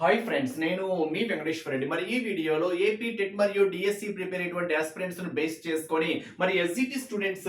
Hi friends నేను మీ వెంకటేశ్వర రెడ్డి. మరి ఈ వీడియోలో ఏపీ టెట్ మరియు డిఎస్సి ప్రిపేర్ అయినటువంటి ఆస్పిరెంట్స్ను బేస్ చేసుకొని మరి SGT students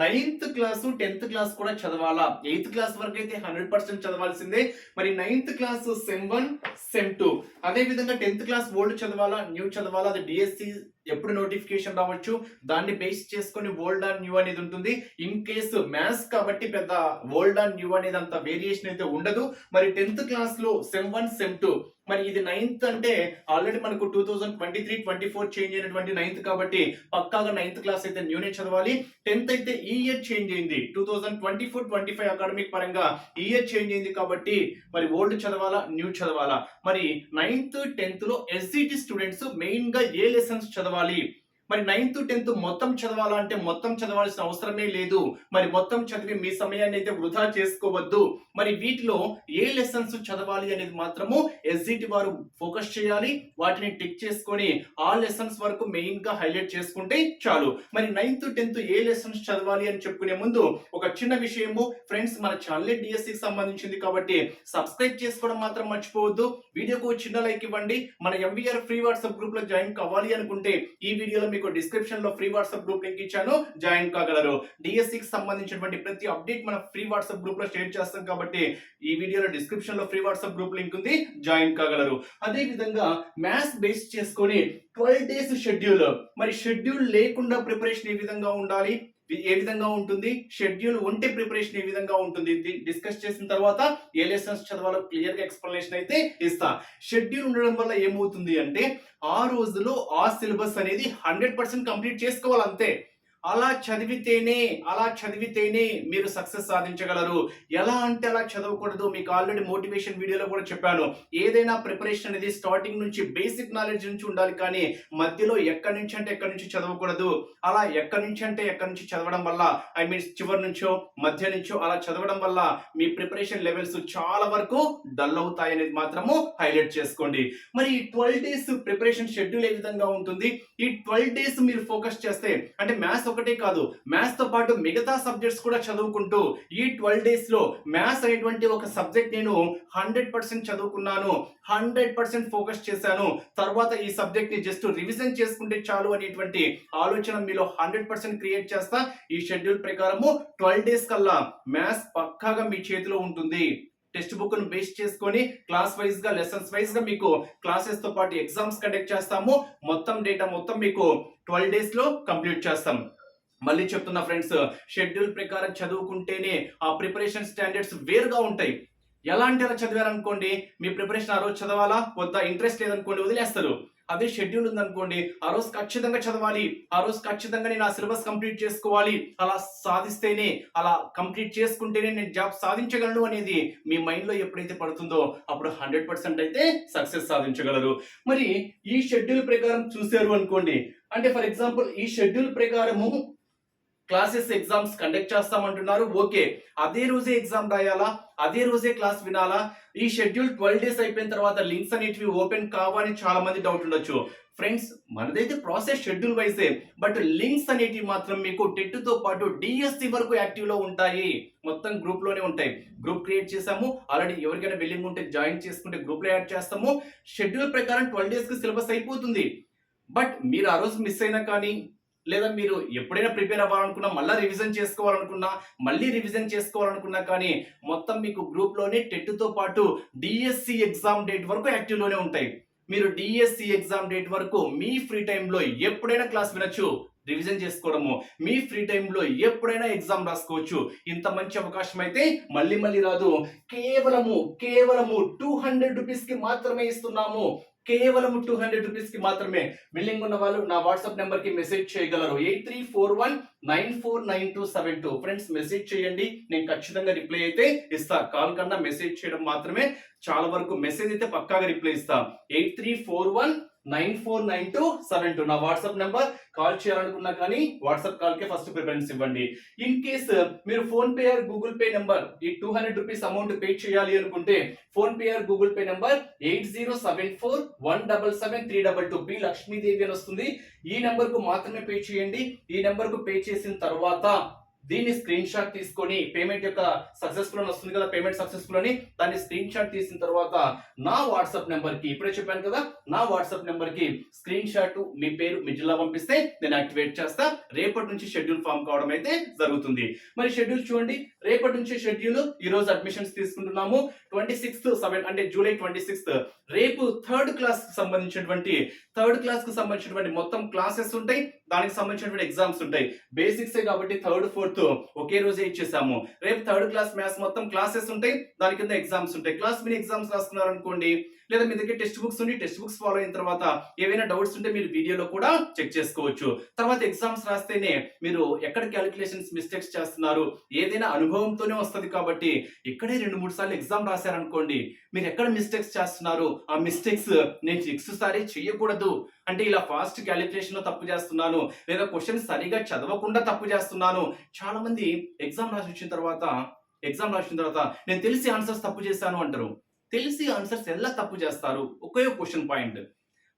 ninth class tenth class కూడా చదవాలా? ఎయిత్ క్లాస్ వరకు అయితే హండ్రెడ్ పర్సెంట్ చదవాల్సిందే. మరి ninth class sem one sem two అదే విధంగా టెన్త్ క్లాస్ ఓల్డ్ చదవాలా? న్యూ చదవాలా? అది డిఎస్సి ఎప్పుడు నోటిఫికేషన్ రావచ్చు? దాన్ని బేస్ చేసుకొని ఓల్డ్ అండ్ న్యూ అనేది ఉంటుంది. ఇన్ కేసు మ్యాథ్స్ కాబట్టి పెద్ద ఓల్డ్ అండ్ న్యూ అనేది అంత వేరియేషన్ అయితే ఉండదు. మరి టెన్త్ క్లాస్లో సెమ్ వన్ సెమ్ టూ మరి ఇది నైన్త్ అంటే ఆల్రెడీ మనకు two thousand twenty three twenty four change అయినటువంటి నైన్త్ కాబట్టి పక్కాగా నైన్త్ క్లాస్ అయితే న్యూనే చదవాలి. టెన్త్ అయితే ఈ ఇయర్ చేంజ్ అయింది. Two thousand twenty four twenty five academic పరంగా ఈ ఇయర్ చేంజ్ అయింది కాబట్టి మరి ఓల్డ్ చదవాలా న్యూ చదవాలా? మరి నైన్త్ టెన్త్లో ఎస్సిటి స్టూడెంట్స్ మెయిన్గా ఏ లెసన్స్ చదవాలి? మరి నైన్త్ టెన్త్ మొత్తం చదవాలంటే మొత్తం చదవాల్సిన అవసరమే లేదు. మరి మొత్తం చదివి మీ సమయాన్ని అయితే వృధా చేసుకోవద్దు. మరి వీటిలో ఏ లెసన్స్ చదవాలి అనేది మాత్రము ఎస్జిటి వారు ఫోకస్ చేయాలి. వాటిని టిక్ చేసుకొని ఆ లెసన్స్ వరకు మెయిన్గా హైలైట్ చేసుకుంటే చాలు. మరి నైన్త్ టెన్త్ ఏ లెసన్స్ చదవాలి అని చెప్పుకునే ముందు ఒక చిన్న విషయము. ఫ్రెండ్స్ మన ఛానల్ డిఎస్సికి సంబంధించింది కాబట్టి సబ్స్క్రైబ్ చేసుకోవడం మాత్రం మర్చిపోవద్దు. వీడియోకు చిన్న లైక్ ఇవ్వండి. మన ఎంవీఆర్ ఫ్రీ వాట్సాప్ గ్రూప్లో జాయిన్ కావాలి అనుకుంటే ఈ వీడియోలో మీకు డిస్క్రిప్షన్లో ఫ్రీ వాట్సాప్ గ్రూప్ లింక్ ఇచ్చాను. జాయిన్ కాగలరు. డిఎస్సి కి సంబంధించినటువంటి ప్రతి అప్డేట్ మన ఫ్రీ వాట్సాప్ గ్రూప్లో షేర్ చేస్తాం కాబట్టి ఈ వీడియోలో డిస్క్రిప్షన్లో ఫ్రీ వాట్సాప్ గ్రూప్ లింక్ ఉంది. జాయిన్ కాగలరు. అదే విధంగా మ్యాథ్స్ బేస్ చేసుకొని ట్వెల్వ్ డేస్ షెడ్యూల్ మరి షెడ్యూల్ లేకుండా ప్రిపరేషన్ ఏ విధంగా ఉండాలి? ఏ విధంగా ఉంటుంది? షెడ్యూల్ ఉంటే ప్రిపరేషన్ ఏ విధంగా ఉంటుంది? డిస్కస్ చేసిన తర్వాత ఏ లెసన్స్ చదవాలో క్లియర్గా ఎక్స్ప్లెనేషన్ అయితే ఇస్తా. షెడ్యూల్ ఉండడం వల్ల ఏమవుతుంది అంటే ఆ రోజులో ఆ సిలబస్ అనేది హండ్రెడ్ పర్సెంట్ కంప్లీట్ చేసుకోవాలి అంతే. అలా చదివితేనే అలా చదివితేనే మీరు సక్సెస్ సాధించగలరు. ఎలా అంటే అలా చదవకూడదు. మీకు ఆల్రెడీ మోటివేషన్ వీడియోలో కూడా చెప్పాను. ఏదైనా ప్రిపరేషన్ అనేది స్టార్టింగ్ నుంచి బేసిక్ నాలెడ్జ్ నుంచి ఉండాలి కానీ మధ్యలో ఎక్కడి నుంచి అంటే ఎక్కడి నుంచి చదవకూడదు. అలా ఎక్కడి నుంచి అంటే ఎక్కడి నుంచి చదవడం వల్ల ఐ మీన్ చివరి నుంచో మధ్య నుంచో అలా చదవడం వల్ల మీ ప్రిపరేషన్ లెవెల్స్ చాలా వరకు డల్ అవుతాయి అనేది మాత్రము హైలైట్ చేసుకోండి. మరి ఈ ట్వెల్వ్ డేస్ ప్రిపరేషన్ షెడ్యూల్ ఏ విధంగా ఉంటుంది? ఈ ట్వెల్వ్ డేస్ మీరు ఫోకస్ చేస్తే అంటే మ్యాథ్స్ ఒకటే కాదు మ్యాథ్స్తో పాటు మిగతా సబ్జెక్ట్స్ కూడా చదువుకుంటూ ఈ ట్వెల్వ్ డేస్లో మ్యాథ్స్ అనేటువంటి ఒక సబ్జెక్ట్ నేను హండ్రెడ్ పర్సెంట్ చదువుకున్నాను హండ్రెడ్ పర్సెంట్ ఫోకస్ చేశాను. తర్వాత ఈ సబ్జెక్ట్ని జస్ట్ రివిజన్ చేసుకుంటే చాలు అనేటువంటి ఆలోచన మీలో హండ్రెడ్ పర్సెంట్ క్రియేట్ చేస్తా. ఈ షెడ్యూల్ ప్రకారము ట్వెల్వ్ డేస్ కల్లా మ్యాథ్స్ పక్కాగా మీ చేతిలో ఉంటుంది. టెక్స్ట్ బుక్ను బేస్ చేసుకొని క్లాస్ వైజ్గా లెసన్స్ వైజ్గా మీకు క్లాసెస్తో పాటు ఎగ్జామ్స్ కండక్ట్ చేస్తాము. మొత్తం డేటా మొత్తం మీకు ట్వెల్వ్ డేస్లో కంప్లీట్ చేస్తాం. మళ్ళీ చెప్తున్నా ఫ్రెండ్స్ షెడ్యూల్ ప్రకారం చదువుకుంటేనే ఆ ప్రిపరేషన్ స్టాండర్డ్స్ వేరుగా ఉంటాయి. ఎలాంటి అలా చదివారనుకోండి మీ ప్రిపరేషన్ ఆ రోజు చదవాలా? కొంత ఇంట్రెస్ట్ లేదనుకోండి వదిలేస్తారు. అదే షెడ్యూల్ ఉందనుకోండి ఆ రోజు ఖచ్చితంగా చదవాలి. ఆ రోజు ఖచ్చితంగా నేను ఆ సిలబస్ కంప్లీట్ చేసుకోవాలి. అలా సాధిస్తేనే అలా కంప్లీట్ చేసుకుంటేనే నేను జాబ్ సాధించగలను అనేది మీ మైండ్లో ఎప్పుడైతే పడుతుందో అప్పుడు హండ్రెడ్ పర్సెంట్ అయితే సక్సెస్ సాధించగలరు. మరి ఈ షెడ్యూల్ ప్రకారం చూశారు అనుకోండి అంటే ఫర్ ఎగ్జాంపుల్ ఈ షెడ్యూల్ ప్రకారము క్లాసెస్ ఎగ్జామ్స్ కండక్ట్ చేస్తామంటున్నారు. ఓకే అదే రోజే ఎగ్జామ్ రాయాలా? అదే రోజే క్లాస్ వినాలా? ఈ షెడ్యూల్ ట్వెల్వ్ డేస్ అయిపోయిన తర్వాత లింక్స్ అనేటివి ఓపెన్ కావని చాలా మంది డౌట్ ఉండొచ్చు. ఫ్రెండ్స్ మనదైతే ప్రాసెస్ షెడ్యూల్ వైజే బట్ లింక్స్ అనేటివి మాత్రం మీకు టెట్తో పాటు డిఎస్సి వరకు యాక్టివ్లో ఉంటాయి. మొత్తం గ్రూప్లోనే ఉంటాయి. గ్రూప్ క్రియేట్ చేసాము ఆల్రెడీ ఎవరికైనా బిల్లింగ్ ఉంటే జాయిన్ చేసుకుంటే గ్రూప్లో యాడ్ చేస్తాము. షెడ్యూల్ ప్రకారం ట్వెల్వ్ డేస్కి సిలబస్ అయిపోతుంది. బట్ మీరు ఆ రోజు మిస్ అయినా కానీ లేదా మీరు ఎప్పుడైనా ప్రిపేర్ అవ్వాలనుకున్నా మళ్ళీ రివిజన్ చేసుకోవాలనుకున్నా మళ్ళీ రివిజన్ చేసుకోవాలనుకున్నా కానీ మొత్తం మీకు గ్రూప్లోనే టెట్తో పాటు డిఎస్సి ఎగ్జామ్ డేట్ వరకు యాక్టివ్లోనే ఉంటాయి. మీరు డిఎస్సి ఎగ్జామ్ డేట్ వరకు మీ ఫ్రీ టైంలో ఎప్పుడైనా క్లాస్ వినొచ్చు రివిజన్ చేసుకోవడము. మీ ఫ్రీ టైంలో ఎప్పుడైనా ఎగ్జామ్ రాసుకోవచ్చు. ఇంత మంచి అవకాశం అయితే మళ్ళీ మళ్ళీ రాదు. కేవలము కేవలము టూ హండ్రెడ్ రూపీస్కి మాత్రమే ఇస్తున్నాము. కేవలం టూ హండ్రెడ్ రూపీస్కి మాత్రమే. బిల్లింగ్ ఉన్న వాళ్ళు నా వాట్సాప్ నెంబర్కి మెసేజ్ చేయగలరు. Eight three four one nine four nine two seven two friends message చేయండి. నేను ఖచ్చితంగా రిప్లై అయితే ఇస్తా. కాల్ కన్నా మెసేజ్ చేయడం మాత్రమే. చాలా వరకు మెసేజ్ అయితే పక్కాగా రిప్లై ఇస్తా. Eight three four one nine four nine two seven two. నా వాట్సాప్ నెంబర్ కాల్ చేయాలనుకున్నా కానీ వాట్సాప్ కాల్కి ఫస్ట్ ప్రిఫరెన్స్ ఇవ్వండి. ఇన్ కేస్ uh, మీరు PhonePe or Google Pay number ఈ two hundred rupees amount pay చేయాలి అనుకుంటే PhonePe or Google Pay number eight zero seven four one double seven three double two. B Lakshmidevi అని వస్తుంది. ఈ నెంబర్కు మాత్రమే పే చేయండి. ఈ నెంబర్కు పే చేసిన తర్వాత దీన్ని స్క్రీన్ షాట్ తీసుకొని పేమెంట్ యొక్క సక్సెస్ఫుల్ అని వస్తుంది కదా పేమెంట్ సక్సెస్ఫుల్ అని దాన్ని స్క్రీన్ షాట్ తీసిన తర్వాత నా వాట్సాప్ నెంబర్కి ఇప్పుడే చెప్పాను కదా నా వాట్సాప్ నెంబర్కి స్క్రీన్ షాట్ మీ పేరు మీ జిల్లా పంపిస్తే నేను యాక్టివేట్ చేస్తా. రేపటి నుంచి షెడ్యూల్ ఫామ్ కావడం అయితే జరుగుతుంది. మరి షెడ్యూల్ చూడండి రేపటి నుంచి షెడ్యూల్ ఈ రోజు అడ్మిషన్స్ తీసుకుంటున్నాము. ట్వంటీ సిక్స్త్ సెవెన్ అంటే జూలై ట్వంటీ సిక్స్త్. రేపు థర్డ్ క్లాస్కి సంబంధించినటువంటి థర్డ్ క్లాస్కు సంబంధించినటువంటి మొత్తం క్లాసెస్ ఉంటాయి. దానికి సంబంధించినటువంటి ఎగ్జామ్స్ ఉంటాయి. బేసిక్స్ కాబట్టి థర్డ్ ఫోర్త్ ఒకే రోజే ఇచ్చేసాము. రేపు థర్డ్ క్లాస్ మ్యాథ్స్ మొత్తం క్లాసెస్ ఉంటాయి. దాని కింద ఎగ్జామ్స్ ఉంటాయి. క్లాస్ మీరు ఎగ్జామ్స్ రాస్తున్నారు అనుకోండి లేదా మీ దగ్గర టెక్స్ట్ బుక్స్ ఉండి టెక్స్ట్ బుక్స్ ఫాలో అయిన తర్వాత ఏవైనా డౌట్స్ ఉంటే మీరు వీడియోలో కూడా చెక్ చేసుకోవచ్చు. తర్వాత ఎగ్జామ్స్ రాస్తేనే మీరు ఎక్కడ క్యాలిక్యులేషన్స్ మిస్టేక్స్ చేస్తున్నారు ఏదైనా అనుభవంతోనే వస్తుంది కాబట్టి ఇక్కడే రెండు మూడు సార్లు ఎగ్జామ్ రాశారనుకోండి మీరు ఎక్కడ మిస్టేక్స్ చేస్తున్నారు ఆ మిస్టేక్స్ నేను నెక్స్ట్ సారి చేయకూడదు అంటే ఇలా ఫాస్ట్ క్యాలిక్యులేషన్లో తప్పు చేస్తున్నాను లేదా క్వశ్చన్ సరిగా చదవకుండా తప్పు చేస్తున్నాను. చాలా మంది ఎగ్జామ్ రాసి వచ్చిన తర్వాత ఎగ్జామ్ రాసిన తర్వాత నేను తెలిసి ఆన్సర్స్ తప్పు చేశాను అంటారు. తెలిసి ఆన్సర్స్ ఎలా తప్పు చేస్తారు? ఒకే క్వశ్చన్ పాయింట్.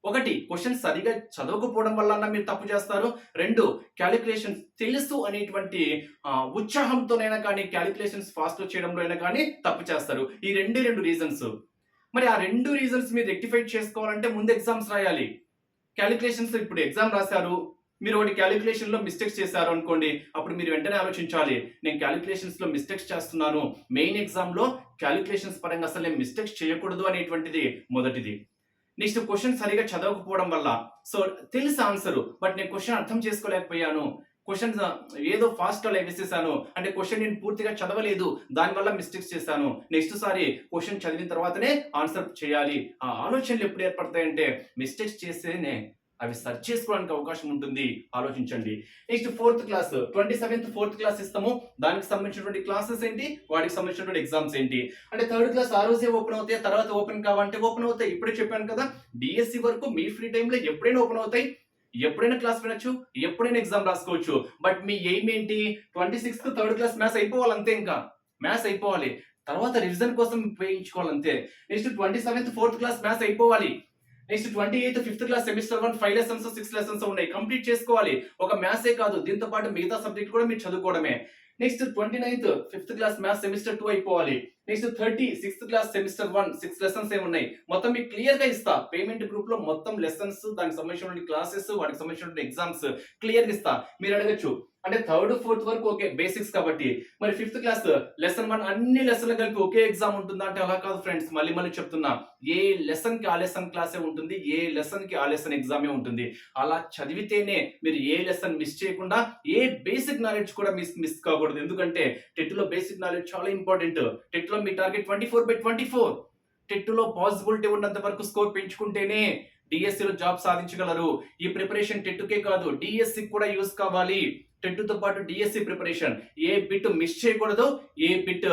ఒకటి క్వశ్చన్ సరిగా చదవకపోవడం వల్ల మీరు తప్పు చేస్తారు? రెండు క్యాలిక్యులేషన్ తెలుసు అనేటువంటి ఉత్సాహంతోనైనా కానీ క్యాలిక్యులేషన్స్ ఫాస్ట్ చేయడంలో అయినా కానీ తప్పు చేస్తారు. ఈ రెండే రెండు రీజన్స్. మరి ఆ రెండు రీజన్స్ మీరు రెక్టిఫై చేసుకోవాలంటే ముందు ఎగ్జామ్స్ రాయాలి. క్యాలిక్యులేషన్స్ ఇప్పుడు ఎగ్జామ్ రాశారు. మీరు ఒకటి క్యాలిక్యులేషన్లో మిస్టేక్స్ చేశారు అనుకోండి అప్పుడు మీరు వెంటనే ఆలోచించాలి. నేను క్యాలిక్యులేషన్స్లో మిస్టేక్స్ చేస్తున్నాను. మెయిన్ ఎగ్జామ్లో క్యాలిక్యులేషన్స్ పరంగా అసలు నేను మిస్టేక్స్ చేయకూడదు అనేటువంటిది మొదటిది. నెక్స్ట్ క్వశ్చన్ సరిగా చదవకపోవడం వల్ల. సో తెలుసు ఆన్సర్ బట్ నేను క్వశ్చన్ అర్థం చేసుకోలేకపోయాను. క్వశ్చన్స్ uh, ఏదో ఫాస్ట్గా వేసేసాను అంటే క్వశ్చన్ నేను పూర్తిగా చదవలేదు. దానివల్ల మిస్టేక్స్ చేశాను. నెక్స్ట్ సారి క్వశ్చన్ చదివిన తర్వాతనే ఆన్సర్ చేయాలి. ఆ ఆలోచనలు ఎప్పుడు ఏర్పడతాయంటే మిస్టేక్స్ చేస్తేనే అవి సర్చ్ చేసుకోవడానికి అవకాశం ఉంటుంది. ఆలోచించండి. Next fourth class twenty seventh fourth class ఇస్తాము. దానికి సంబంధించినటువంటి క్లాసెస్ ఏంటి? వాటికి సంబంధించినటువంటి ఎగ్జామ్స్ ఏంటి? అంటే థర్డ్ క్లాస్ ఆ రోజే ఓపెన్ అవుతాయి? తర్వాత ఓపెన్ కావాలంటే ఓపెన్ అవుతాయి. ఇప్పుడే చెప్పాను కదా డిఎస్సి వరకు మీ ఫ్రీ టైంలో ఎప్పుడైనా ఓపెన్ అవుతాయి. ఎప్పుడైనా క్లాస్ వినొచ్చు ఎప్పుడైనా ఎగ్జామ్ రాసుకోవచ్చు. బట్ మీ ఎయిమ్ ఏంటి? Twenty sixth third class maths అయిపోవాలి అంతే ఇంకా. మ్యాథ్స్ అయిపోవాలి. తర్వాత రివిజన్ కోసం ఉపయోగించుకోవాలి అంతే next twenty seventh fourth class maths అయిపోవాలి. Next twenty eighth fifth class semester one five lessons six lessons ఉన్నాయి. కంప్లీట్ చేసుకోవాలి. ఒక మ్యాథ్సే కాదు దీంతో పాటు మిగతా సబ్జెక్ట్ కూడా మీరు చదువుకోవడమే. Next twenty ninth fifth class maths semester two అయిపోవాలి. Next thirty sixth class semester one six lessons ఏ ఉన్నాయి? మొత్తం మీకు క్లియర్గా ఇస్తా. పేమెంట్ గ్రూప్లో మొత్తం లెసన్స్ దానికి సంబంధించిన క్లాసెస్ వాటికి సంబంధించిన ఎగ్జామ్స్ క్లియర్గా ఇస్తా. మీరు అడగచ్చు. అంటే థర్డ్ ఫోర్త్ వరకు ఓకే బేసిక్స్ కాబట్టి. మరి ఫిఫ్త్ క్లాస్ లెసన్ వన్ అన్ని లెసన్లు కలిపి ఒకే ఎగ్జామ్ ఉంటుందా అంటే అలా కాదు ఫ్రెండ్స్ మళ్ళీ మళ్ళీ చెప్తున్నా ఏ లెసన్కి ఆ లెసన్ క్లాసే ఉంటుంది ఏ లెసన్కి ఆ లెసన్ ఎగ్జామే ఉంటుంది? అలా చదివితేనే మీరు ఏ లెసన్ మిస్ చేయకుండా ఏ బేసిక్ నాలెడ్జ్ కూడా మిస్ మిస్ కాకూడదు. ఎందుకంటే టెట్లో బేసిక్ నాలెడ్జ్ చాలా ఇంపార్టెంట్ టెట్లో మీ target twenty four by twenty four టెట్లో పాసిబిలిటీ ఉన్నంత వరకు స్కోర్ పెంచుకుంటేనే డిఎస్సిలో జాబ్ సాధించగలరు. ఈ ప్రిపరేషన్ టెట్కే కాదు డిఎస్సి కూడా యూస్ కావాలి. టెట్తో పాటు డిఎస్సి ప్రిపరేషన్ ఏ బిట్ మిస్ చేయకూడదు ఏ బిట్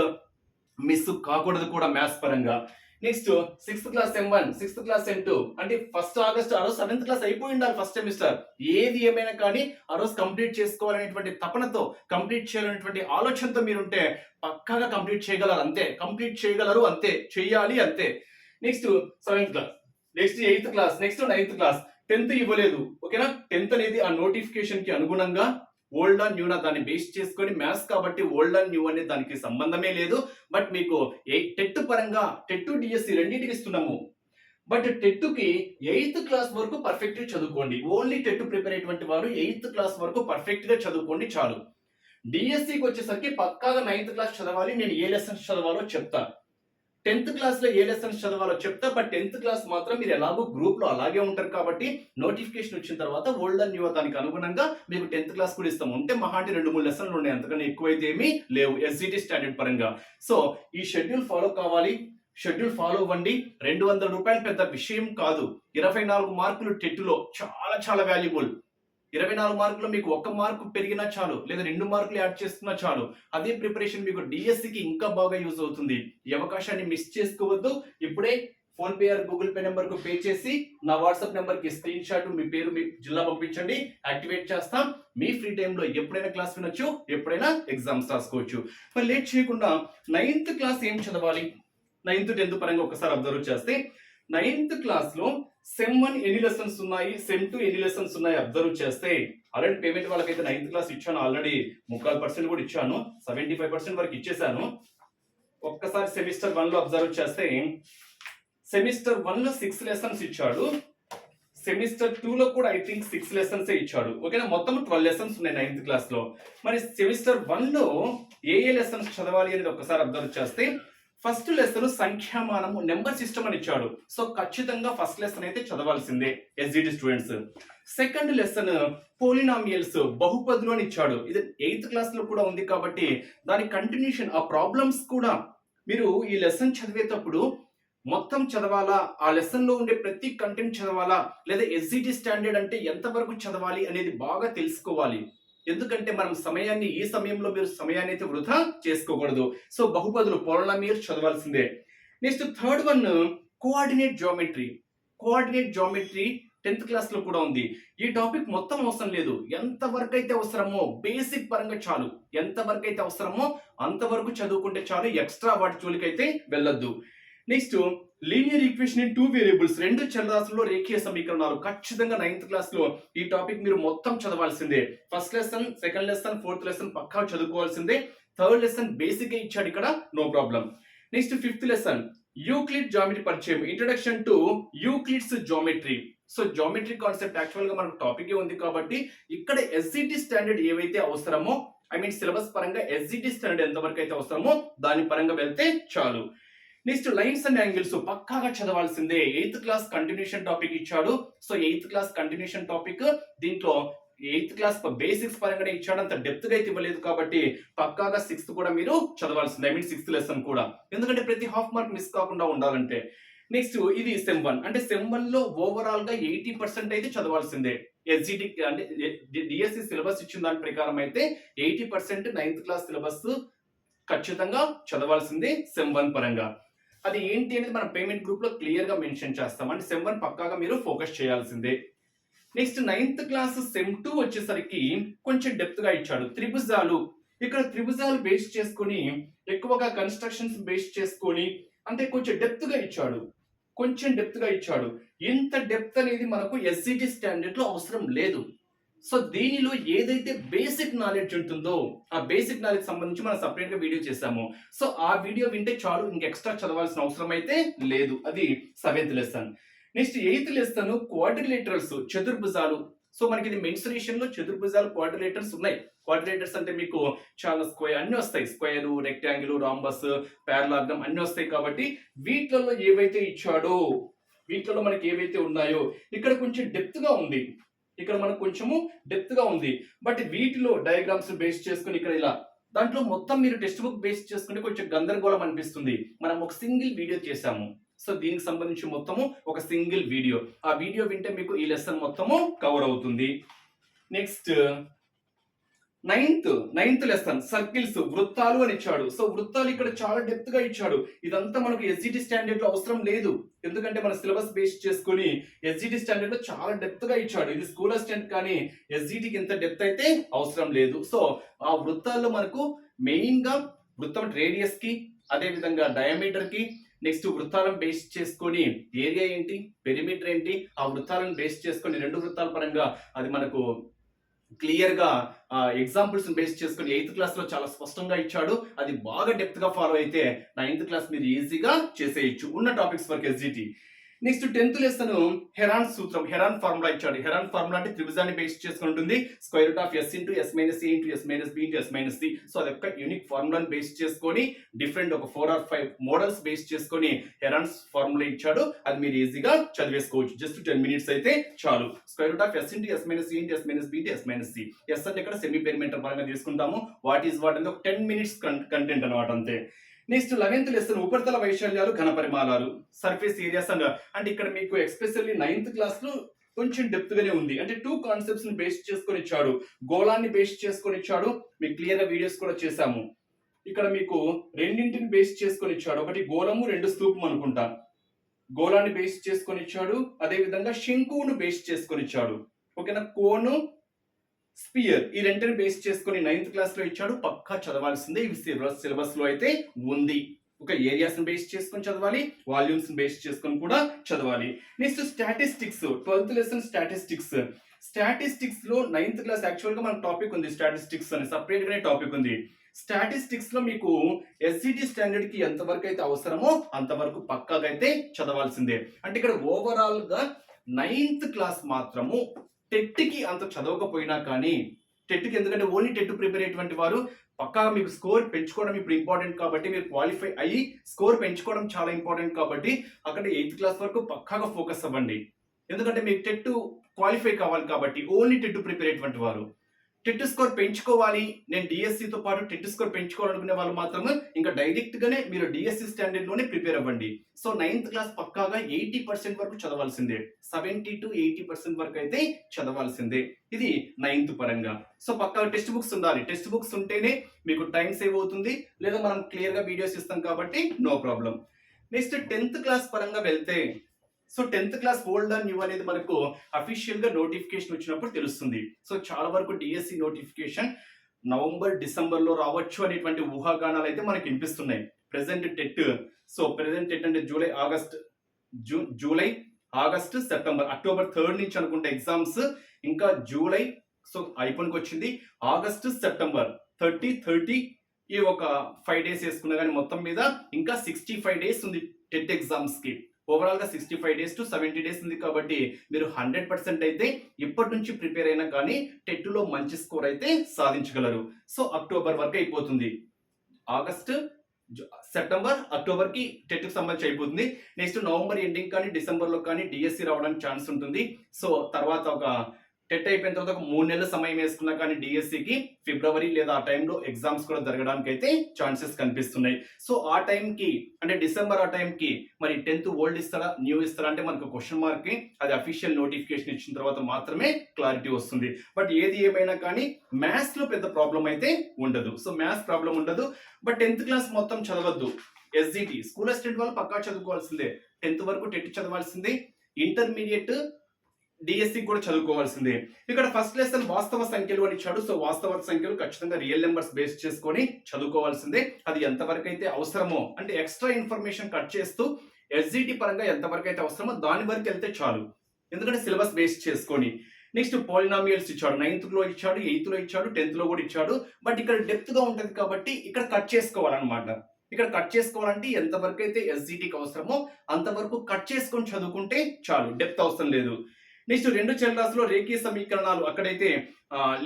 మిస్ కాకూడదు కూడా మ్యాథ్స్ పరంగా. Next sixth class sem one sixth class sem two అంటే ఫస్ట్ ఆగస్ట్ ఆ రోజు సెవెంత్ క్లాస్ అయిపోయి ఉండాలి ఫస్ట్ సెమిస్టర్ ఏది ఏమైనా కానీ ఆ రోజు కంప్లీట్ చేసుకోవాలనేటువంటి తపనతో కంప్లీట్ చేయాలనేటువంటి ఆలోచనతో మీరుంటే పక్కాగా కంప్లీట్ చేయగలరు అంతే. కంప్లీట్ చేయగలరు అంతే. చేయాలి అంతే. Next seventh class next eighth class next ninth class tenth ఇవ్వలేదు. ఓకేనా? టెన్త్ అనేది ఆ నోటిఫికేషన్కి అనుగుణంగా ఓల్డ్ అండ్ న్యూ దాన్ని బేస్ చేసుకొని మ్యాథ్స్ కాబట్టి ఓల్డ్ అండ్ న్యూ అనే దానికి సంబంధమే లేదు. బట్ మీకు టెట్ పరంగా టెట్ డిఎస్సి రెండింటికి ఇస్తున్నాము. బట్ టెట్టుకి ఎయిత్ క్లాస్ వరకు పర్ఫెక్ట్గా చదువుకోండి. ఓన్లీ టెట్ ప్రిపేర్ అయ్యేటువంటి వారు ఎయిత్ క్లాస్ వరకు పర్ఫెక్ట్గా చదువుకోండి చాలు. డిఎస్సికి వచ్చేసరికి పక్కాగా నైన్త్ క్లాస్ చదవాలి. నేను ఏ లెసన్స్ చదవాలో చెప్తాను టెన్త్ క్లాస్లో ఏ లెసన్స్ చదవాలో చెప్తా బట్ టెన్త్ క్లాస్ మాత్రం మీరు ఎలాగో గ్రూప్లో అలాగే ఉంటారు కాబట్టి నోటిఫికేషన్ వచ్చిన తర్వాత ఓల్డ్ అండ్ న్యూ దానికి అనుగుణంగా మీకు టెన్త్ క్లాస్ కూడా ఇస్తాం. ఉంటే మహా అంటే రెండు మూడు లెసన్లు ఉన్నాయి. అంతకన్నా ఎక్కువైతే ఏమీ లేవు. ఎస్జిటి స్టాండర్డ్ పరంగా. సో ఈ షెడ్యూల్ ఫాలో కావాలి. షెడ్యూల్ ఫాలో అవ్వండి. రెండు వందల రూపాయలు పెద్ద విషయం కాదు. ఇరవై నాలుగు మార్కులు టెట్టులో చాలా చాలా వాల్యుబుల్ ఇరవై నాలుగు మార్కులు మీకు ఒక్క మార్కు పెరిగినా చాలు లేదా రెండు మార్కులు యాడ్ చేస్తున్నా చాలు అదే ప్రిపరేషన్ మీకు డిఎస్సికి ఇంకా బాగా యూజ్ అవుతుంది. ఈ అవకాశాన్ని మిస్ చేసుకోవద్దు. ఇప్పుడే PhonePe or Google Pay నెంబర్కు పే చేసి నా వాట్సాప్ నెంబర్కి స్క్రీన్ షాట్ మీ పేరు మీ జిల్లా పంపించండి. యాక్టివేట్ చేస్తాం. మీ ఫ్రీ టైంలో ఎప్పుడైనా క్లాస్ వినొచ్చు ఎప్పుడైనా ఎగ్జామ్స్ రాసుకోవచ్చు. మరి లేట్ చేయకుండా నైన్త్ క్లాస్ ఏం చదవాలి? నైన్త్ టెన్త్ పరంగా ఒకసారి అబ్జర్వ్ చేస్తే నైన్త్ క్లాస్లో సెమ్ వన్ ఎన్ని లెసన్స్ ఉన్నాయి సెమ్ టూ ఎన్ని లెసన్స్ ఉన్నాయి అబ్జర్వ్ చేస్తే ఆల్రెడీ పేమెంట్ వాళ్ళకైతే నైన్త్ క్లాస్ ఇచ్చాను ఆల్రెడీ ముక్కాలు పర్సెంట్ కూడా ఇచ్చాను. సెవెంటీ ఫైవ్ పర్సెంట్ వరకు ఇచ్చేసాను. ఒక్కసారి సెమిస్టర్ వన్లో అబ్జర్వ్ చేస్తే సెమిస్టర్ వన్లో సిక్స్ లెసన్స్ ఇచ్చాడు. సెమిస్టర్ టూ లో కూడా ఐ థింక్ సిక్స్ లెసన్స్ ఇచ్చాడు. ఓకేనా మొత్తం ట్వెల్వ్ లెసన్స్ ఉన్నాయి నైన్త్ క్లాస్లో. మరి సెమిస్టర్ వన్లో ఏ ఏ లెసన్స్ చదవాలి అనేది ఒకసారి అబ్జర్వ్ చేస్తే ఫస్ట్ లెసన్ సంఖ్యామానము నెంబర్ సిస్టమ్ అని ఇచ్చాడు. సో ఖచ్చితంగా ఫస్ట్ లెసన్ అయితే చదవాల్సిందే SGT students second lesson polynomials బహుపదులు అని ఇచ్చాడు. ఇది ఎయిత్ క్లాస్లో కూడా ఉంది కాబట్టి దాని కంటిన్యూషన్ ఆ ప్రాబ్లమ్స్ కూడా మీరు ఈ లెసన్ చదివేటప్పుడు మొత్తం చదవాలా? ఆ లెసన్లో ఉండే ప్రతి కంటెంట్ చదవాలా? లేదా ఎస్జిటి స్టాండర్డ్ అంటే ఎంతవరకు చదవాలి అనేది బాగా తెలుసుకోవాలి. ఎందుకంటే మనం సమయాన్ని ఈ సమయంలో మీరు సమయాన్ని అయితే వృధా చేసుకోకూడదు. సో బహుపదులు మీరు చదవాల్సిందే. Next third one coordinate geometry. Coordinate geometry tenth క్లాస్లో కూడా ఉంది. ఈ టాపిక్ మొత్తం అవసరం లేదు. ఎంత వరకు అయితే అవసరమో బేసిక్ పరంగా చాలు. ఎంత వరకు అయితే అవసరమో అంతవరకు చదువుకుంటే చాలు. ఎక్స్ట్రా వాటి జోలికైతే వెళ్ళొద్దు. Next linear equation in two variables రెండు చలరాశుల్లో రేఖీయ సమీకరణాలు. ఖచ్చితంగా నైన్త్ క్లాస్లో ఈ టాపిక్ మీరు మొత్తం చదవాల్సిందే. First lesson second lesson fourth lesson పక్కా చదువుకోవాల్సిందే. థర్డ్ లెసన్ బేసిక్ ఇచ్చాడు ఇక్కడ no problem next fifth lesson Euclid geometry పరిచయం. Introduction to Euclid's geometry so geometry concept యాక్చువల్గా మనకు టాపిక్ ఉంది కాబట్టి ఇక్కడ ఎస్జిటి స్టాండర్డ్ ఏవైతే అవసరమో ఐ మీన్ సిలబస్ పరంగా ఎస్జిటి స్టాండర్డ్ ఎంతవరకు అయితే అవసరమో దాని పరంగా వెళ్తే చాలు. నెక్స్ట్ లైన్స్ అండ్ యాంగిల్స్ పక్కాగా చదవాల్సిందే. ఎయిత్ క్లాస్ కంటిన్యూషన్ టాపిక్ ఇచ్చాడు. So eighth class continuation topic దీంట్లో ఎయిత్ క్లాస్ బేసిక్స్ పరంగానే ఇచ్చాడు. అంత డెప్త్గా అయితే ఇవ్వలేదు కాబట్టి పక్కాగా సిక్స్త్ కూడా మీరు చదవాల్సిందే. ఐ మీన్ సిక్స్త్ లెసన్ కూడా. ఎందుకంటే ప్రతి హాఫ్ మార్క్ మిస్ కాకుండా ఉండాలంటే. నెక్స్ట్ ఇది సెమ్ వన్ అంటే సెమ్ వన్లో ఓవరాల్గా ఎయిటీ పర్సెంట్ అయితే చదవాల్సిందే. ఎస్జిటి అంటే డిఎస్సి సిలబస్ ఇచ్చిన దాని ప్రకారం అయితే eighty percent ninth class syllabus ఖచ్చితంగా చదవాల్సిందే సెమ్ వన్ పరంగా. అది ఏంటి అనేది మనం పేమెంట్ గ్రూప్లో క్లియర్గా మెన్షన్ చేస్తాం. అంటే సెమ్ వన్ పక్కాగా మీరు ఫోకస్ చేయాల్సిందే. Next ninth class sem two వచ్చేసరికి కొంచెం డెప్త్గా ఇచ్చాడు. త్రిభుజాలు. ఇక్కడ త్రిభుజాలు బేస్ చేసుకొని ఎక్కువగా కన్స్ట్రక్షన్స్ బేస్ చేసుకొని అంటే కొంచెం డెప్త్గా ఇచ్చాడు. కొంచెం డెప్త్గా ఇచ్చాడు. ఇంత డెప్త్ అనేది మనకు ఎస్సిటి స్టాండర్డ్లో అవసరం లేదు. సో దీనిలో ఏదైతే బేసిక్ నాలెడ్జ్ ఉంటుందో ఆ బేసిక్ నాలెడ్జ్ సంబంధించి మనం సపరేట్గా వీడియో చేసాము. సో ఆ వీడియో వింటే చాలు ఇంక ఎక్స్ట్రా చదవాల్సిన అవసరం అయితే లేదు. అది seventh lesson next eighth lesson quadrilaterals చతుర్భుజాలు. So మనకి ఇది మెన్సరేషన్లో చతుర్భుజాలు క్వాడ్రిలేటర్స్ ఉన్నాయి. క్వాడ్రిలేటర్స్ అంటే మీకు చాలా స్క్వేర్ అన్ని వస్తాయి. స్క్వేర్ రెక్టాంగిల్ రాంబస్ పారలాగ్రమ్ అన్ని వస్తాయి కాబట్టి వీటిలలో ఏవైతే ఇచ్చాడో వీటిలో మనకి ఏవైతే ఉన్నాయో ఇక్కడ కొంచెం డెప్త్గా ఉంది. ఇక్కడ మనకు కొంచెము డెప్త్గా ఉంది. బట్ వీటిలో డయాగ్రామ్స్ బేస్ చేసుకుని ఇక్కడ ఇలా దాంట్లో మొత్తం మీరు టెక్స్ట్ బుక్ బేస్ చేసుకుంటే కొంచెం గందరగోళం అనిపిస్తుంది. మనం ఒక సింగిల్ వీడియో చేసాము సో దీనికి సంబంధించి మొత్తము ఒక సింగిల్ వీడియో ఆ వీడియో వింటే మీకు ఈ లెసన్ మొత్తము కవర్ అవుతుంది. Next ninth ninth lesson circles వృత్తాలు అని ఇచ్చాడు. సో వృత్తాలు ఇక్కడ చాలా డెప్త్గా ఇచ్చాడు. ఇదంతా మనకు ఎస్జిటి స్టాండర్డ్లో అవసరం లేదు. ఎందుకంటే మన సిలబస్ బేస్ చేసుకుని ఎస్జిటి స్టాండర్డ్లో చాలా డెప్త్గా ఇచ్చాడు. ఇది స్కూల్ అసిస్టెంట్ కానీ ఎస్జిటికి ఇంత డెప్త్ అయితే అవసరం లేదు. సో ఆ వృత్తాల్లో మనకు మెయిన్గా వృత్తం రేడియస్కి అదే విధంగా డయామీటర్కి నెక్స్ట్ వృత్తాలను బేస్ చేసుకొని ఏరియా ఏంటి పెరిమీటర్ ఏంటి ఆ వృత్తాలను బేస్ చేసుకొని రెండు వృత్తాల పరంగా అది మనకు క్లియర్గా ఎగ్జాంపుల్స్ బేస్ చేసుకుని ఎయిత్ క్లాస్లో చాలా స్పష్టంగా ఇచ్చాడు. అది బాగా డెప్త్గా ఫాలో అయితే నైన్త్ క్లాస్ మీరు ఈజీగా చేసేయచ్చు. ఉన్న topics for SGT. Next tenth lesson Heron సూత్రం హెరాన్ ఫార్ములా ఇచ్చాడు. హెరాన్ ఫార్ములా అంటే త్రిభుజాన్ని బేస్ చేసుకుని ఉంటుంది. Square root of S into S minus A into S minus B into S minus C so అది ఒక యూనిక్ ఫార్ములాని బేస్ చేసుకొని డిఫరెంట్ ఒక four or five models base చేసుకొని హెరాన్స్ ఫార్ములా ఇచ్చాడు. అది మీరు ఈజీగా చదివేసుకోవచ్చు. జస్ట్ టెన్ మినిట్స్ అయితే చాలు. Square root of s into s minus c into s minus b into s minus c s అంటే ఇక్కడ సెమీ పెరిమీటర్ పరంగా తీసుకుంటాము. వాట్ ఈస్ వాట్ అంటే ఒక టెన్ మినిట్స్ కంటెంట్ అనమాట అంతే. నెక్స్ట్ లెవెన్త్ లెసన్ ఉపరితల వైశాల్యాలు ఘన పరిమాణాలు. సర్ఫేస్ ఏరియాస్ అండ్ అంటే ఇక్కడ మీకు ఎక్స్పెషల్లీ నైన్త్ క్లాస్లో కొంచెం డెప్త్ గానే ఉంది. అంటే టూ కాన్సెప్ట్స్ని బేస్ చేసుకొని ఇచ్చాడు. గోళాన్ని బేస్ చేసుకొని ఇచ్చాడు. మీకు క్లియర్గా వీడియోస్ కూడా చేశాము. ఇక్కడ మీకు రెండింటిని బేస్ చేసుకొని ఇచ్చాడు. ఒకటి గోళము రెండు స్తూపం అనుకుంటా. గోళాన్ని బేస్ చేసుకొని ఇచ్చాడు. అదేవిధంగా శంకువును బేస్ చేసుకొని ఇచ్చాడు. ఓకేనా కోను స్పియర్. ఈ రెంటిని బేస్ చేసుకొని నైన్త్ క్లాస్లో ఇచ్చాడు. పక్కా చదవాల్సిందే. ఇవి సిలబస్లో అయితే ఉంది. ఒక ఏరియాస్ బేస్ చేసుకొని చదవాలి. వాల్యూమ్స్ బేస్ చేసుకొని కూడా చదవాలి. Next statistics twelfth lesson statistics స్టాటిస్టిక్స్లో ninth class యాక్చువల్గా మన టాపిక్ ఉంది. స్టాటిస్టిక్స్ అని. సపరేట్ గానే టాపిక్ ఉంది. స్టాటిస్టిక్స్లో మీకు ఎస్సిటి స్టాండర్డ్కి ఎంతవరకు అయితే అవసరమో అంతవరకు పక్కాగా అయితే చదవాల్సిందే. అంటే ఇక్కడ ఓవరాల్గా నైన్త్ క్లాస్ మాత్రము టెట్కి అంత చదవకపోయినా కానీ టెట్కి ఎందుకంటే ఓన్లీ టెట్ ప్రిపేర్ అయ్యేటువంటి వారు పక్కాగా మీకు స్కోర్ పెంచుకోవడం ఇప్పుడు ఇంపార్టెంట్ కాబట్టి మీరు క్వాలిఫై అయ్యి స్కోర్ పెంచుకోవడం చాలా ఇంపార్టెంట్ కాబట్టి అక్కడ ఎయిత్ క్లాస్ వరకు పక్కాగా ఫోకస్ అవ్వండి. ఎందుకంటే మీకు టెట్ క్వాలిఫై కావాలి కాబట్టి ఓన్లీ టెట్ ప్రిపేర్ అయ్యేటువంటి వారు. టెట్ స్కోర్ పెంచుకోవాలి. నేను డిఎస్సితో పాటు టెట్ స్కోర్ పెంచుకోవాలనుకునే వాళ్ళు మాత్రం ఇంకా డైరెక్ట్ గానే మీరు డిఎస్సి స్టాండర్డ్లోనే ప్రిపేర్ అవ్వండి. సో నైన్త్ క్లాస్ పక్కాగా ఎయిటీ పర్సెంట్ వరకు చదవాల్సిందే. సెవెంటీ టు ఎయిటీ పర్సెంట్ వరకు అయితే చదవాల్సిందే. ఇది నైన్త్ పరంగా. సో పక్కా టెక్స్ట్ బుక్స్ ఉండాలి. టెక్స్ట్ బుక్స్ ఉంటేనే మీకు టైం సేవ్ అవుతుంది. లేదా మనం క్లియర్గా వీడియోస్ ఇస్తాం కాబట్టి no problem. Next tenth class పరంగా వెళ్తే so tenth class old and new అనేది మనకు అఫీషియల్గా నోటిఫికేషన్ వచ్చినప్పుడు తెలుస్తుంది. సో చాలా వరకు డిఎస్సి నోటిఫికేషన్ నవంబర్ డిసెంబర్లో రావచ్చు అనేటువంటి ఊహాగానాలు అయితే మనకి వినిపిస్తున్నాయి. Present TET so present TET అంటే July August June July August September October third నుంచి అనుకుంటే ఎగ్జామ్స్ ఇంకా జూలై సో అయిపోయినకి వచ్చింది. ఆగస్ట్ సెప్టెంబర్ థర్టీ థర్టీ ఈ ఒక ఫైవ్ డేస్ వేసుకున్నా కానీ మొత్తం మీద ఇంకా సిక్స్టీ ఫైవ్ డేస్ ఉంది టెట్ ఎగ్జామ్స్ ఓవరాల్గా sixty five days to seventy days ఉంది కాబట్టి మీరు హండ్రెడ్ పర్సెంట్ అయితే ఇప్పటి నుంచి ప్రిపేర్ అయినా కానీ టెట్లో మంచి స్కోర్ అయితే సాధించగలరు. సో అక్టోబర్ వరకు అయిపోతుంది. ఆగస్ట్ సెప్టెంబర్ అక్టోబర్కి టెట్ సంబంధించి అయిపోతుంది. నెక్స్ట్ నవంబర్ ఎండింగ్ కానీ డిసెంబర్లో కానీ డిఎస్సి రావడానికి ఛాన్స్ ఉంటుంది. సో తర్వాత ఒక టెట్ అయిపోయిన తర్వాత ఒక మూడు నెలల సమయం వేసుకున్నా కానీ డిఎస్సికి ఫిబ్రవరి లేదా ఆ టైంలో ఎగ్జామ్స్ కూడా జరగడానికి అయితే ఛాన్సెస్ కనిపిస్తున్నాయి. సో ఆ టైంకి అంటే డిసెంబర్ ఆ టైంకి మరి టెన్త్ ఓల్డ్ ఇస్తారా న్యూ ఇస్తారా అంటే మనకు క్వశ్చన్ మార్క్ అది అఫీషియల్ నోటిఫికేషన్ ఇచ్చిన తర్వాత మాత్రమే క్లారిటీ వస్తుంది. బట్ ఏది ఏమైనా కానీ మ్యాథ్స్లో పెద్ద ప్రాబ్లం అయితే ఉండదు. సో మ్యాథ్స్ ప్రాబ్లం ఉండదు. బట్ టెన్త్ క్లాస్ మొత్తం చదవద్దు. ఎస్జిటి స్కూల్ అసిస్టెంట్ వాళ్ళు పక్కా చదువుకోవాల్సిందే. టెన్త్ వరకు టెట్ చదవాల్సిందే. ఇంటర్మీడియట్ డిఎస్సి కూడా చదువుకోవాల్సిందే. ఇక్కడ ఫస్ట్ లెసన్ వాస్తవ సంఖ్యలు అని ఇచ్చాడు. సో వాస్తవ సంఖ్యలు ఖచ్చితంగా రియల్ నెంబర్స్ బేస్ చేసుకొని చదువుకోవాల్సిందే. అది ఎంతవరకు అయితే అవసరమో అంటే ఎక్స్ట్రా ఇన్ఫర్మేషన్ కట్ చేస్తూ ఎస్జిటి పరంగా ఎంతవరకు అయితే అవసరమో దాని వరకు వెళ్తే చాలు. ఎందుకంటే సిలబస్ బేస్ చేసుకొని. నెక్స్ట్ పాలినామియల్స్ ఇచ్చాడు. నైన్త్లో ఇచ్చాడు ఎయిత్లో ఇచ్చాడు టెన్త్లో కూడా ఇచ్చాడు. బట్ ఇక్కడ డెప్త్గా కాబట్టి ఇక్కడ కట్ చేసుకోవాలన్నమాట. ఇక్కడ కట్ చేసుకోవాలంటే ఎంతవరకు అయితే ఎస్జిటికి అవసరమో అంతవరకు కట్ చేసుకొని చదువుకుంటే చాలు. డెప్త్ అవసరం లేదు. నెక్స్ట్ రెండు చలరాశులో రేఖీయ సమీకరణాలు. అక్కడైతే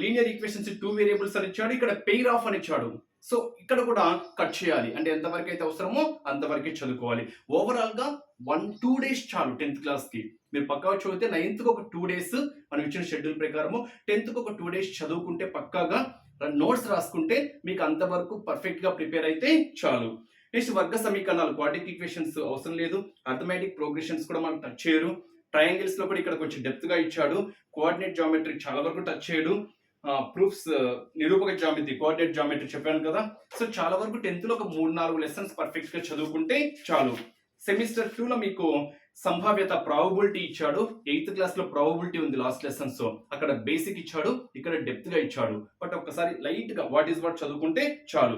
లీనియర్ ఈక్వేషన్స్ టూ వేరియబుల్స్ అని ఇచ్చాడు ఇక్కడ పెయిర్ ఆఫ్ అని ఇచ్చాడు. సో ఇక్కడ కూడా కట్ చేయాలి. అంటే ఎంతవరకు అయితే అవసరమో అంతవరకే చదువుకోవాలి. ఓవరాల్గా వన్ టూ డేస్ చాలు టెన్త్ క్లాస్కి. మీరు పక్కా చదివితే నైన్త్కి ఒక టూ డేస్ మనం ఇచ్చిన షెడ్యూల్ ప్రకారము టెన్త్కి ఒక టూ డేస్ చదువుకుంటే పక్కాగా నోట్స్ రాసుకుంటే మీకు అంతవరకు పర్ఫెక్ట్గా ప్రిపేర్ అయితే చాలు. నెక్స్ట్ వర్గ సమీకరణాలు క్వాటిక్ ఈక్వేషన్స్ అవసరం లేదు. అర్థమెటిక్ ప్రోగ్రెషన్స్ కూడా మనం టచ్ చేయరు. ట్రయాంగిల్స్లో కూడా ఇక్కడ కొంచెం డెప్త్గా ఇచ్చాడు. కోఆర్డినేట్ జామెట్రీ చాలా వరకు టచ్ చేయడు. ప్రూఫ్స్ నిరూపక జామెట్రీ కోఆర్డినేట్ జామెట్రీ చెప్పాను కదా. సో చాలా వరకు టెన్త్లో ఒక మూడు నాలుగు లెసన్స్ పర్ఫెక్ట్గా చదువుకుంటే చాలు. సెమిస్టర్ టూ లో మీకు సంభావ్యత ప్రాబబిలిటీ ఇచ్చాడు. ఎయిత్ క్లాస్లో ప్రాబబిలిటీ ఉంది లాస్ట్ లెసన్స్ అక్కడ బేసిక్ ఇచ్చాడు ఇక్కడ డెప్త్గా ఇచ్చాడు. బట్ ఒక్కసారి లైట్గా వాట్ ఈస్ వాట్ చదువుకుంటే చాలు.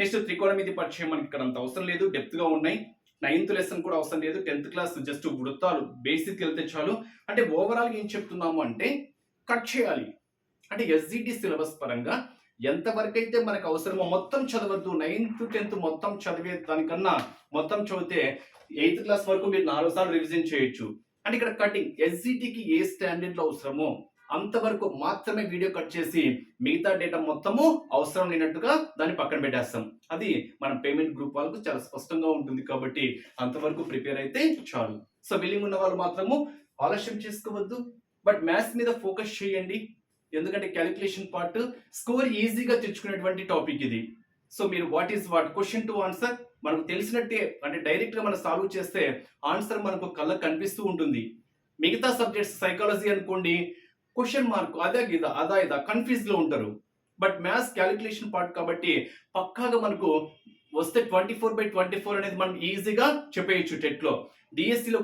నెక్స్ట్ త్రికోణమితి పరిచయం మనకి ఇక్కడ అంత అవసరం లేదు. డెప్త్గా ఉన్నాయి. నైన్త్ లెసన్ కూడా అవసరం లేదు. టెన్త్ క్లాస్ జస్ట్ వృత్తాలు బేసిక్ వెళ్తే చాలు. అంటే ఓవరాల్ ఏం చెప్తున్నాము అంటే కట్ చేయాలి. అంటే ఎస్జిటి సిలబస్ పరంగా ఎంతవరకు అయితే మనకు అవసరమో మొత్తం చదవద్దు. నైన్త్ టెన్త్ మొత్తం చదివే దానికన్నా మొత్తం చదివితే ఎయిత్ క్లాస్ వరకు మీరు నాలుగు సార్లు రివిజన్ చేయొచ్చు. అంటే ఇక్కడ కటింగ్ ఎస్జిటికి ఏ స్టాండర్డ్లో అవసరమో అంతవరకు మాత్రమే వీడియో కట్ చేసి మిగతా డేటా మొత్తము అవసరం లేనట్టుగా దాన్ని పక్కన పెట్టేస్తాం. అది మన పేమెంట్ గ్రూప్ వాళ్ళకు చాలా స్పష్టంగా ఉంటుంది కాబట్టి అంతవరకు ప్రిపేర్ అయితే చాలు. సో విల్లింగ్ ఉన్న వాళ్ళు మాత్రము ఆలస్యం చేసుకోవద్దు. బట్ మ్యాథ్స్ మీద ఫోకస్ చేయండి. ఎందుకంటే క్యాలిక్యులేషన్ పార్ట్ స్కోర్ ఈజీగా తెచ్చుకునేటువంటి టాపిక్ ఇది. సో మీరు what is what question to answer మనకు తెలిసినట్టే అంటే డైరెక్ట్గా మనం సాల్వ్ చేస్తే ఆన్సర్ మనకు కళ్ళకు కనిపిస్తూ ఉంటుంది. మిగతా సబ్జెక్ట్స్ సైకాలజీ అనుకోండి క్వశ్చన్ మార్క్ అదే ఇదా అదా ఇదా కన్ఫ్యూజ్లో ఉంటారు. బట్ మ్యాథ్స్ క్యాలిక్యులేషన్ పార్ట్ కాబట్టి పక్కాగా మనకు వస్తే twenty four by twenty four అనేది మనం ఈజీగా చెప్పేయచ్చు టెట్లో.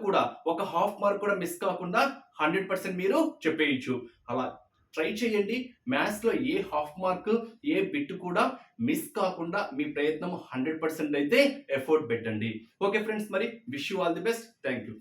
కూడా ఒక హాఫ్ మార్క్ కూడా మిస్ కాకుండా హండ్రెడ్ పర్సెంట్ మీరు చెప్పేయచ్చు. అలా ట్రై చేయండి. మ్యాథ్స్లో ఏ హాఫ్ మార్క్ ఏ బిట్ కూడా మిస్ కాకుండా మీ ప్రయత్నం హండ్రెడ్ పర్సెంట్ అయితే ఎఫోర్ట్ పెట్టండి. ఓకే ఫ్రెండ్స్ మరి wish you all the best thank you